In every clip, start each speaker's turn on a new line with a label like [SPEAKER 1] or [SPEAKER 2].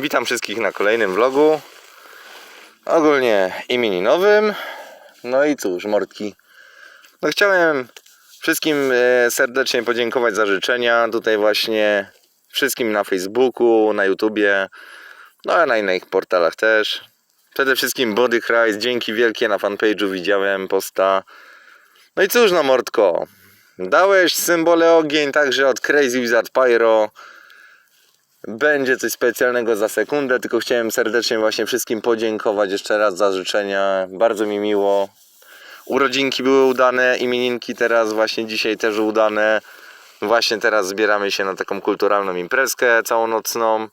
[SPEAKER 1] Witam wszystkich na kolejnym vlogu. Ogólnie imieninowym. No i cóż, mordki. No chciałem wszystkim e, serdecznie podziękować za życzenia. Tutaj właśnie wszystkim na Facebooku, na YouTubie, no a na innych portalach też. Przede wszystkim Body Christ, dzięki wielkie na fanpage'u widziałem posta. No i cóż no mordko, dałeś symbole ogień także od Crazy Wizard Pyro. Będzie coś specjalnego za sekundę, tylko chciałem serdecznie właśnie wszystkim podziękować jeszcze raz za życzenia. Bardzo mi miło. Urodzinki były udane, imieninki teraz właśnie dzisiaj też udane. Właśnie teraz zbieramy się na taką kulturalną imprezkę całonocną.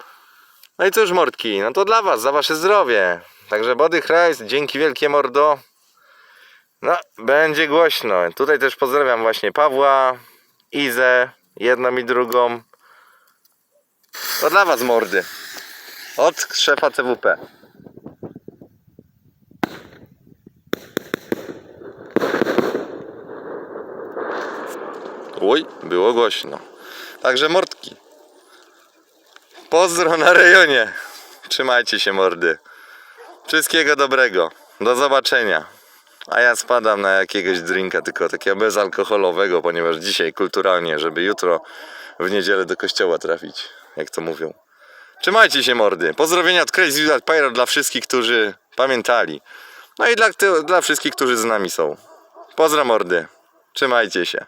[SPEAKER 1] No i cóż mordki, no to dla was, za wasze zdrowie. Także Body Christ, dzięki wielkie mordo. No, będzie głośno. Tutaj też pozdrawiam właśnie Pawła, Izę, jedną i drugą. To dla was mordy. Od szefa CWP. Oj, było głośno. Także mordki. Pozdro na rejonie. Trzymajcie się mordy. Wszystkiego dobrego. Do zobaczenia. A ja spadam na jakiegoś drinka, tylko takiego bezalkoholowego, ponieważ dzisiaj kulturalnie, żeby jutro w niedzielę do kościoła trafić, jak to mówią. Trzymajcie się mordy. Pozdrowienia od Crazy Wizard Pyro dla wszystkich, którzy pamiętali. No i dla, dla wszystkich, którzy z nami są. Pozdro mordy. Trzymajcie się.